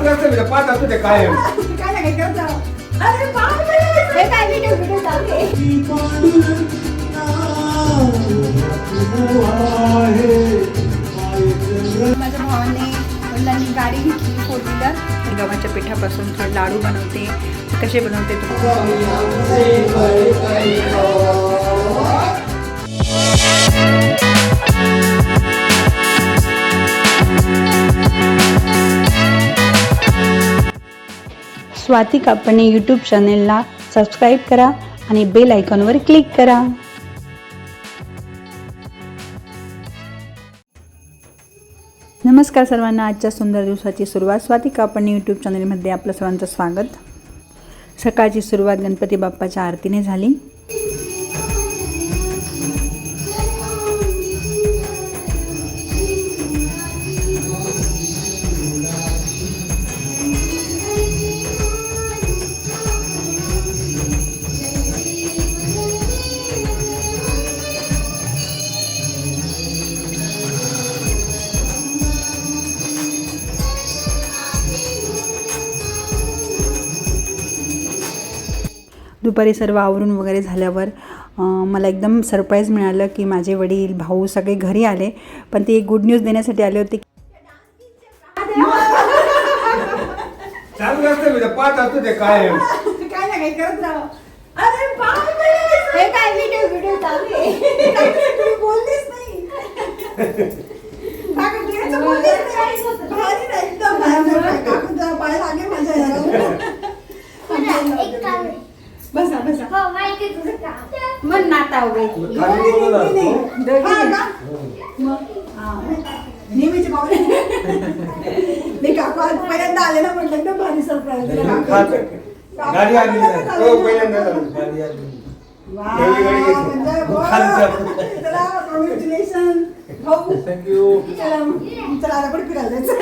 चालू असतं म्हणजे पाच काय काय नाही करत अरे बापरे. हे काय चालू आहे. माझ्या भावाने वडिलांनी गाडी घेतली फोर व्हीलर गव्हाच्या पिठापासून थोडे लाडू बनवते कसे बनवते तुम्ही स्वाती कापणे यूट्यूब चॅनेलला सबस्क्राईब करा आणि बेल आयकॉनवर क्लिक करा. नमस्कार सर्वांना आजच्या सुंदर दिवसाची सुरुवात. स्वाती कापणे यूट्यूब चॅनेलमध्ये आपलं सर्वांचं स्वागत. सकाळची सुरुवात गणपती बाप्पाच्या आरतीने झाली. दुपारी सर्व आवरून वगैरे झाल्यावर मला एकदम सरप्राईज मिळालं की माझे वडील भाऊ सगळे घरी आले. पण ते एक गुड न्यूज देण्यासाठी आले होते नाता. हा? मग, हा. नेहमीचे पाहुणे नाही काकू आज पहिल्यांदा आले ना म्हटलं एकदम भारी सरप्राईज. गाडी आली. हो, पहिल्यांदा. गाडी आली. कॉंग्रॅच्युलेशन भाऊ. थँक्यू चला आता पण फिरायला जायचं.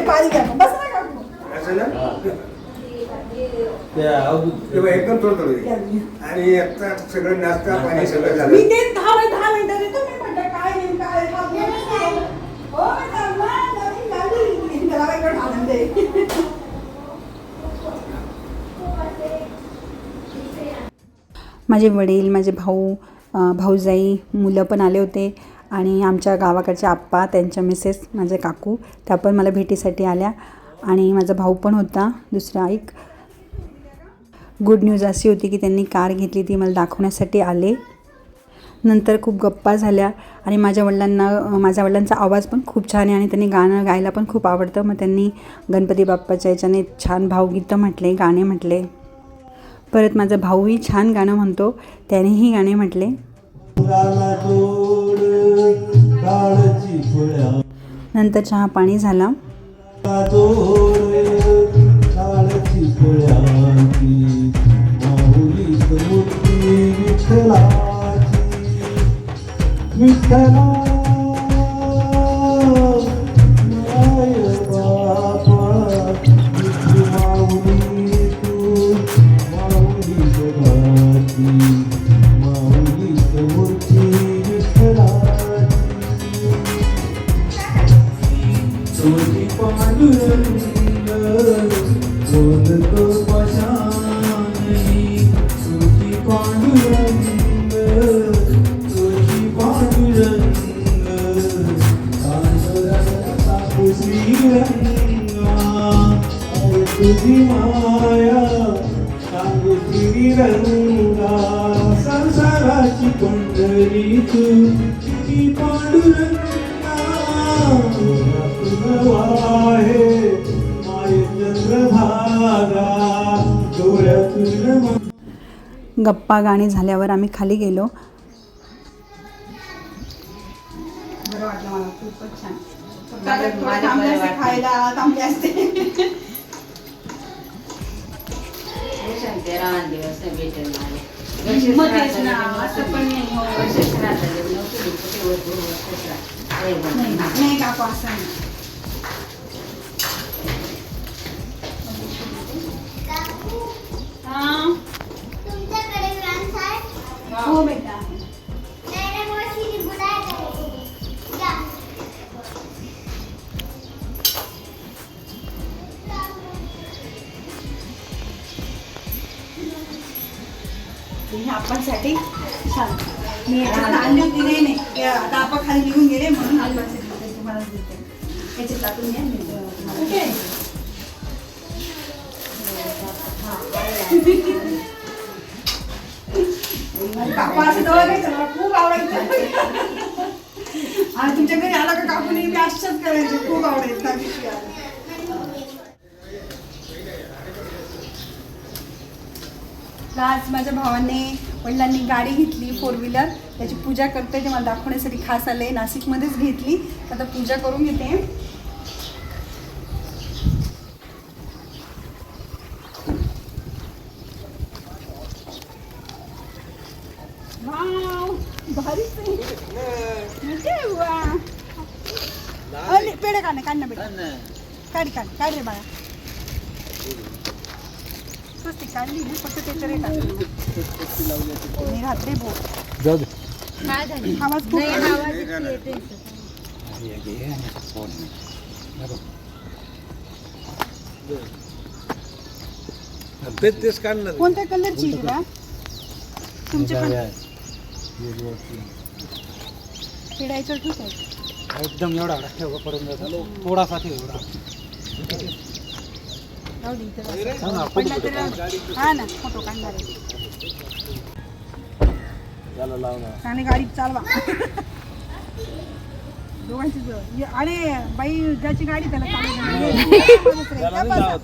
पाणी घ्या. बस ना तेव्हा एकदम थोडं थोडं या, दे. या. आणि आता सगळं नाश्ता पाणी सगळं मी झालं ते दहा मिनिट दहा मिनिटं देतो मी म्हटलं काय नाही काय नाही. हो म्हटलं, मग नवीन गाडी घेतली. त्याला वेगळं आनंद आहे माझे वडील माझे भाऊ अं, भाऊजाई मुलं पण आले होते आणि आमच्या गावाकडच्या आप्पा त्यांच्या मिसेस माझे काकू त्या पण मला भेटीसाठी आल्या आणि माझा भाऊ पण होता दुसरा एक गुड न्यूज अशी होती की त्यांनी कार घेतली ती मला दाखवण्यासाठी आले. नंतर खूप गप्पा झाल्या आणि माझ्या वडिलांना माझ्या वडिलांचा आवाज पण खूप छान आहे आणि त्यांनी गाणं गायला पण खूप आवडतं. मग त्यांनी गणपती बाप्पाच्या याच्याने छान भावगीतं म्हटले गाणे म्हटले. परत माझा भाऊही छान गाणं म्हणतो त्यानेही गाणे म्हटले. नंतर चहा पाणी झाला. विठ्ठलाची काळची फुल्याची मूर्ती विठ्ठलाची. विठ्ठला तुझी माया सांगू श्रीरंगा संसाराची पंढरी तू तुझी पांडुरंगा तुझं आहे माय चंद्रभागा डोळ्यातून गप्पा गाणी झाल्यावर आम्ही खाली गेलो. बरं वाटलं मला खूपच छान. खायला थांबले असते. हिंमत आहेच ना, असं पण नाही. हो. नाही नाही काकू असं नाही. हा. आहे हो बेटा. छान. मी याच्यात आणली होती नाही. आता आप्पा खाली निघून गेले म्हणून तुम्हाला देते. याच्यात टाकून घ्या. मी. काकू असं जवळ घ्यायचं मला खूप आवडायचं. आणि तुमच्या घरी आला का काकू नेहमी अशाच करायचे. खूप आवडायचं. आलं. आज माझ्या भावाने वडिलांनी गाडी घेतली फोर व्हीलर त्याची पूजा करते ते मला दाखवण्यासाठी खास आले. नाशिकमध्येच घेतली. आता पूजा करून घेते. पेढे काढ ना बेटा काढ काढ. काढ रे बाळा. ना फक्त त्याच्या आवाज खूप तेच तेच काढणार कोणत्या कलरची आहे तुला तुमचे पण पिढायचं ठीक आहे एकदम एवढा ठेव जातो थोडासा ठेव एवढा. पडला तरी राहू दे. हा ना फोटो काढणार आहे. त्याला लावणार आणि गाडी चालवा. दोघांची जवळ. ये- आणि बाई ज्याची गाडी त्याला चालवायची. त्याला नाही बसा. लावत.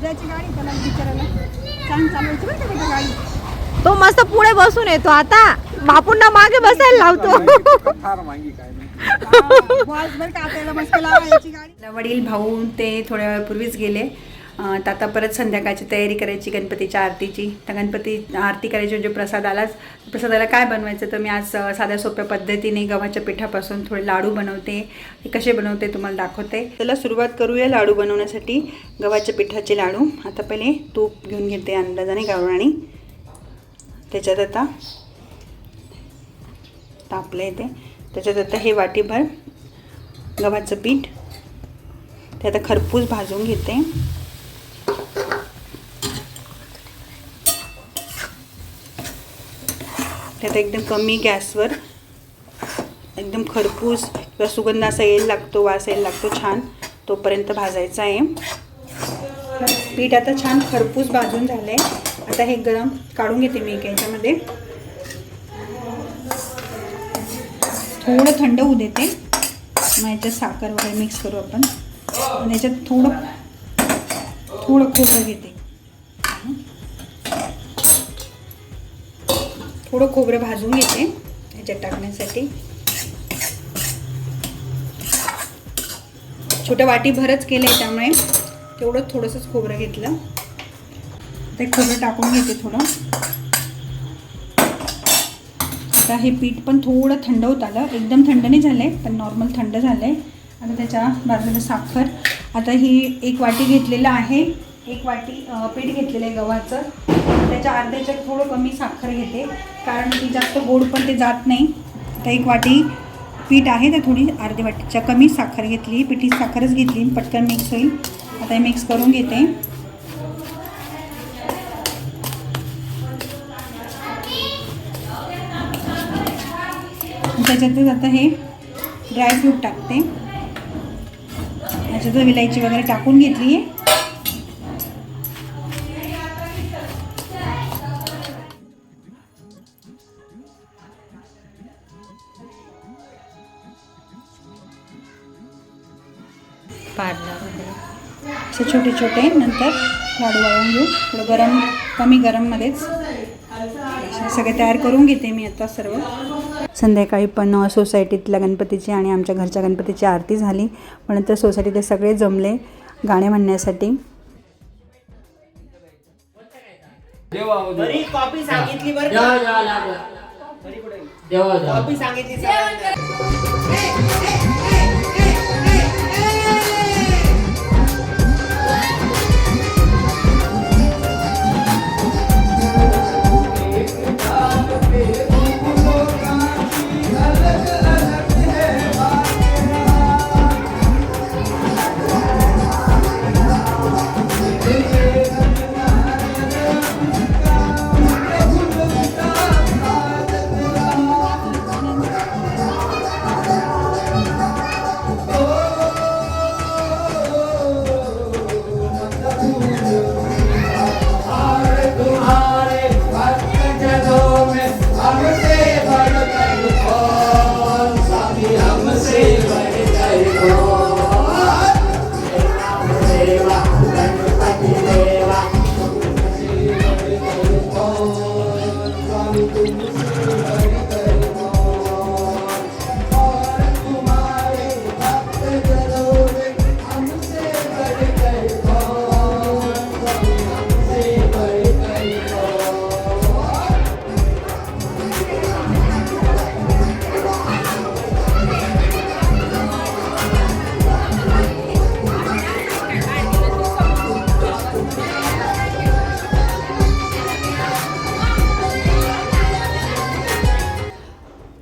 ज्याची गाडी त्याला बिचारायला चांग चालवायची बरं का त्याची गाडी? तो मस्त पुढे बसून येतो आता. बापूंना मागे बसायला लावतो. फार मागी काय नाही. बॉस बरं का आपल्याला मस्त लावायची गाडी. वडील भाऊ ते थोड्या वेळापूर्वीच गेले. तर आता परत संध्याकाळची तयारी करायची गणपतीच्या आरतीची. तर गणपती आरती करायची म्हणजे प्रसाद आलाच प्रसादाला काय बनवायचं? तर मी आज साध्या सोप्या पद्धतीने गव्हाच्या पिठापासून थोडे लाडू बनवते. कसे बनवते तुम्हाला दाखवते. त्याला सुरुवात करूया लाडू बनवण्यासाठी गव्हाच्या पिठाचे लाडू. आता पहिले तूप घेऊन घेते अंदाजाने गावराणी त्याच्यात आता तापलं येते त्याच्यात आता हे वाटीभर गव्हाचं पीठ. ते आता खरपूस भाजून घेते. त्यात एकदम कमी गॅसवर एकदम खरपूस किंवा सुगंध असा येईल लागतो वास यायला लागतो छान. तोपर्यंत भाजायचा आहे. पीठ आता छान खरपूस भाजून झालं आहे आता हे गरम काढून घेते मी एक याच्यामध्ये. थोडं थंड होऊ देते. मग याच्यात साखर वगैरे मिक्स करू आपण. आणि याच्यात थोडं थोडं खोबरं घेते. थोडं खोबरं भाजून घेते ह्याच्यात टाकण्यासाठी. छोट्या वाटी भरच केलं आहे त्यामुळे तेवढं थोडंसंच खोबरं घेतलं. ते खोबरं टाकून घेते थोडं. आता हे पीठ पण थोडं थंड होत आलं. एकदम थंड नाही झालं आहे पण नॉर्मल थंड झालं आहे आता त्याच्या बाजूला साखर. आता ही एक वाटी घेतलेलं आहे. एक वाटी पीठ घेतलेलं आहे गव्हाचं. त्याच्या अर्ध्याच्या थोडं कमी साखर घेते कारण ती जास्त गोड पण ते जात नाही. तर एक वाटी पीठ आहे तर थोडी अर्ध्या वाटीच्या कमी साखर घेतली. पिठी साखरच घेतली पटकन मिक्स होईल. आता हे मिक्स करून घेते. त्याच्यातच आता हे ड्रायफ्रूट टाकते. त्याच्यात विलायची वगैरे टाकून घेतली. आहे छोटे छोटे नंतर लाडू वाळवून घेऊ. थोडं गरम कमी गरममध्येच सगळे तयार करून घेते मी आता सर्व. संध्याकाळी पण सोसायटीतल्या गणपतीची आणि आमच्या घरच्या गणपतीची आरती झाली. पण नंतर सोसायटीतले सगळे जमले गाणे म्हणण्यासाठी. कॉपी सांगितली बरं? कॉपी सांगितली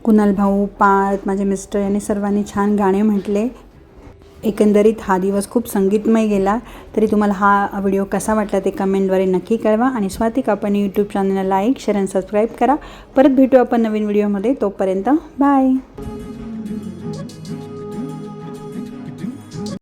कुणाल भाऊ पार्थ माझे मिस्टर यांनी सर्वांनी छान गाणे म्हटले. एकंदरीत हा दिवस खूप संगीतमय गेला. तरी तुम्हाला हा व्हिडिओ कसा वाटला ते कमेंटद्वारे नक्की कळवा. आणि स्वातिक आपण यूट्यूब चॅनलला लाईक शेअर आणि सबस्क्राईब करा. परत भेटू आपण नवीन व्हिडिओमध्ये. तोपर्यंत बाय